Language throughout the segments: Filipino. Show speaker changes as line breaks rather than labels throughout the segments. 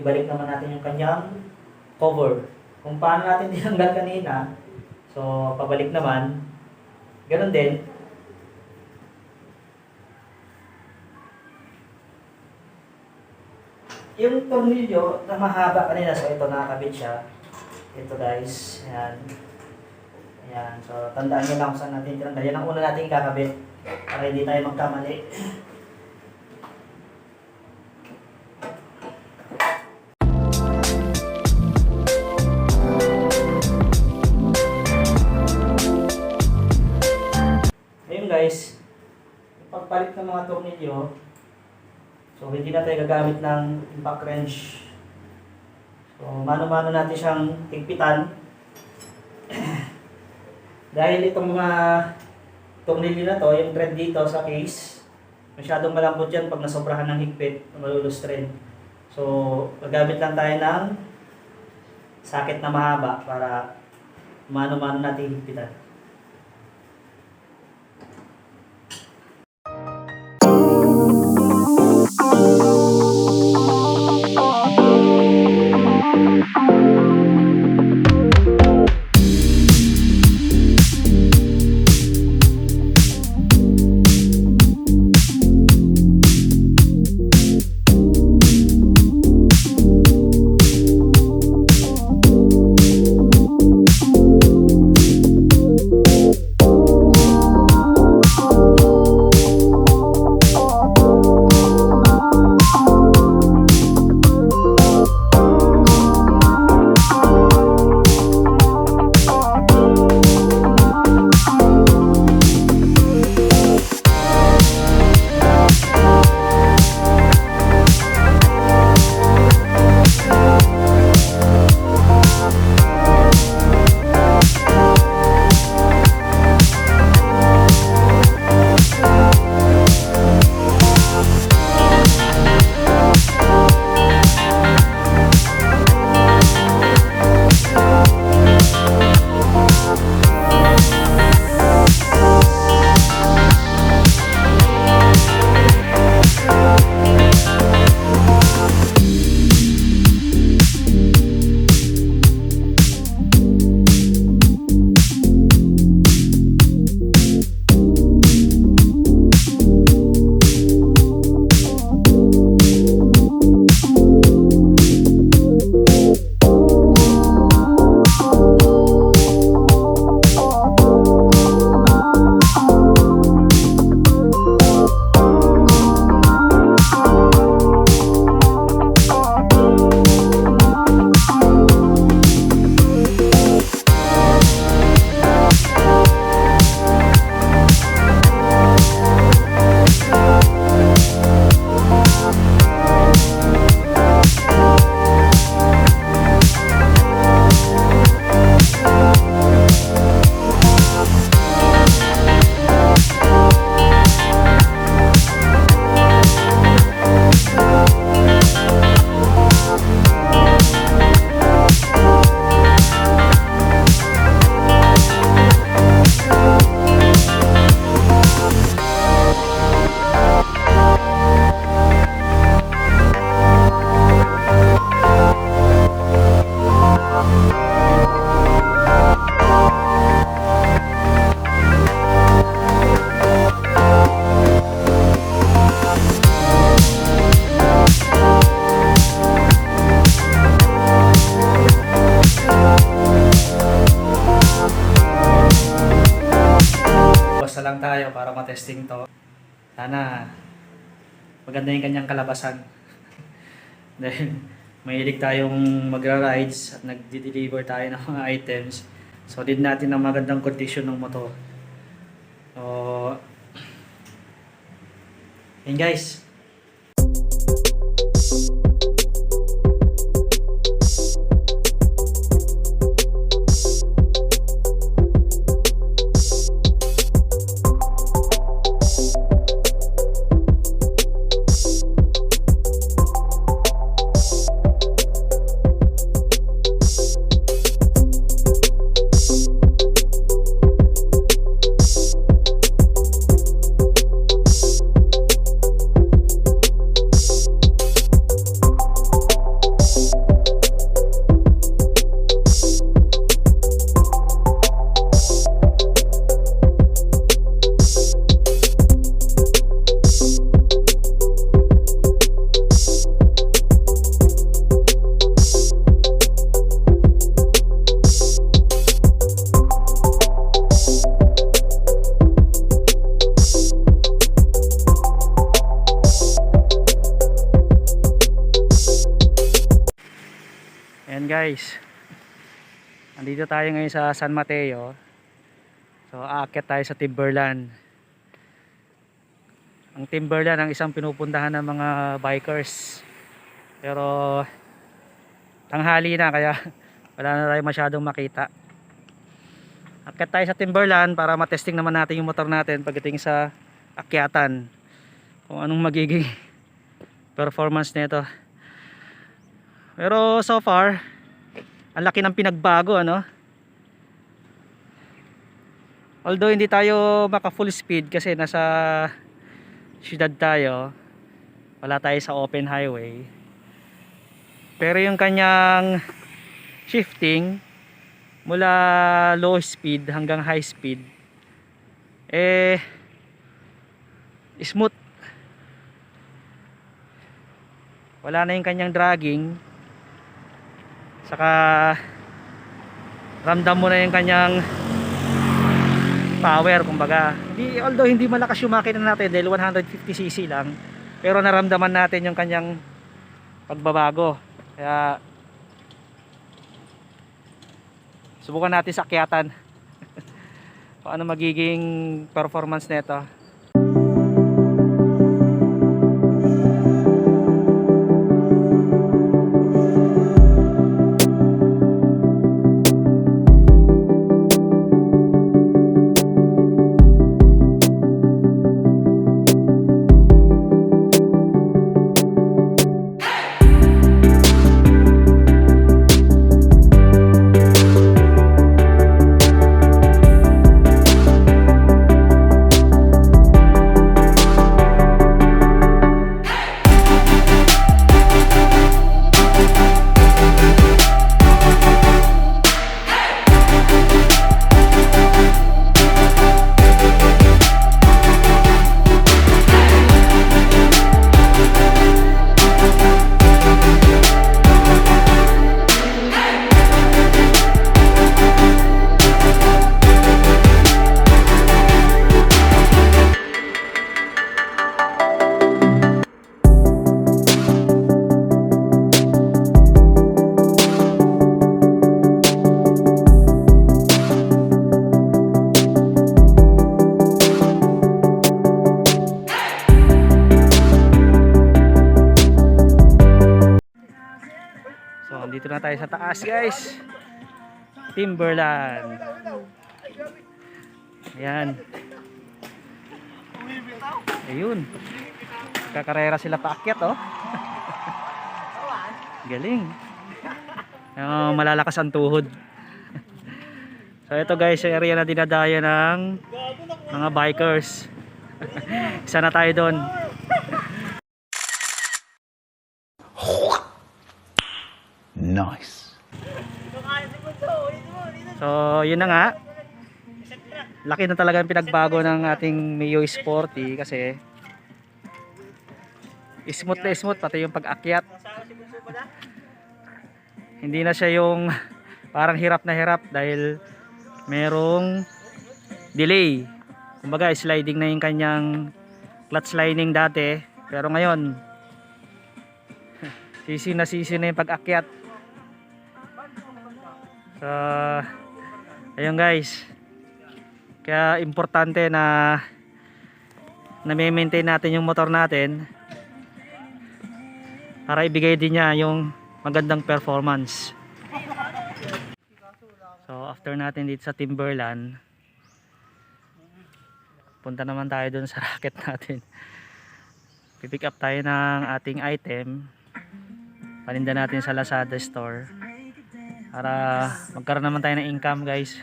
ibalik naman natin yung kanyang cover. Kung paano natin tinanggal kanina, so pabalik naman, ganun din. Yung tornilyo na mahaba kanina, so ito nakakabit siya. Ito guys, ayan. Ayan, so tandaan nyo lang kung saan natin tinanggal. Yan ang una natin ikakabit para hindi tayo magkamali. Yung pagpalit ng mga tornilyo, so hindi na tayo gagamit ng impact wrench. So mano-mano natin siyang higpitan. Dahil itong mga tornilyo na to, yung thread dito sa case, masyadong malambot yan pag nasobrahan ng higpit, malulus thread. So, gagamit lang tayo ng sakit na mahaba para mano-mano natin higpitan. Matesting to. Sana maganda yung kanyang kalabasan. Dahil mahilig tayong magra-rides at nagdi-deliver tayo ng mga items. So, din natin ang magandang condition ng motor. So, yun guys. Guys. Andito tayo ngayon sa San Mateo. So aakyat tayo sa Timberland. Ang Timberland ang isang pinupuntahan ng mga bikers. Pero tanghali na kaya wala na tayo masyadong makita. Akyat tayo sa Timberland para matesting naman natin yung motor natin pagdating sa akyatan. Kung anong magiging performance nito. Pero so far, ang laki ng pinagbago ano. Although hindi tayo maka full speed kasi nasa syudad tayo. Wala tayo sa open highway. Pero yung kanyang shifting mula low speed hanggang high speed eh smooth wala na yung kanyang dragging saka ramdam mo na yung kanyang power kumbaga. Hindi, although hindi malakas yung makina natin dahil 150cc lang pero naramdaman natin yung kanyang pagbabago. Kaya subukan natin sa akyatan. Kung ano magiging performance nito So, andito na tayo sa taas, guys. Timberland. Ayan. Ayun. Kakarera sila paakyat, oh. Galing. Oh, malalakas ang tuhod. so, ito guys, yung area na dinadaya ng mga bikers. Isa na tayo doon. So, yun na nga. Laki na talaga ang pinagbago ng ating Mio Sporty kasi smooth na smooth pati yung pag-akyat. Hindi na siya yung parang hirap na hirap dahil merong delay. Kumbaga sliding na yung kanyang clutch lining dati pero ngayon sisi na sisi na yung pag-akyat. So, ayun guys. Kaya importante na na maintain natin yung motor natin para ibigay din niya yung magandang performance. So, after natin dito sa Timberland, punta naman tayo dun sa racket natin. Pipick up tayo ng ating item. Paninda natin sa Lazada store para magkaroon naman tayo ng income guys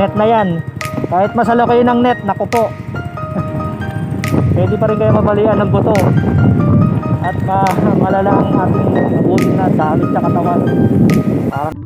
net na yan. Kahit masalo kayo ng net, naku po. Pwede pa rin kayo mabalian ng buto. At ma malala ang ating abutin na damit sa katawan. Parang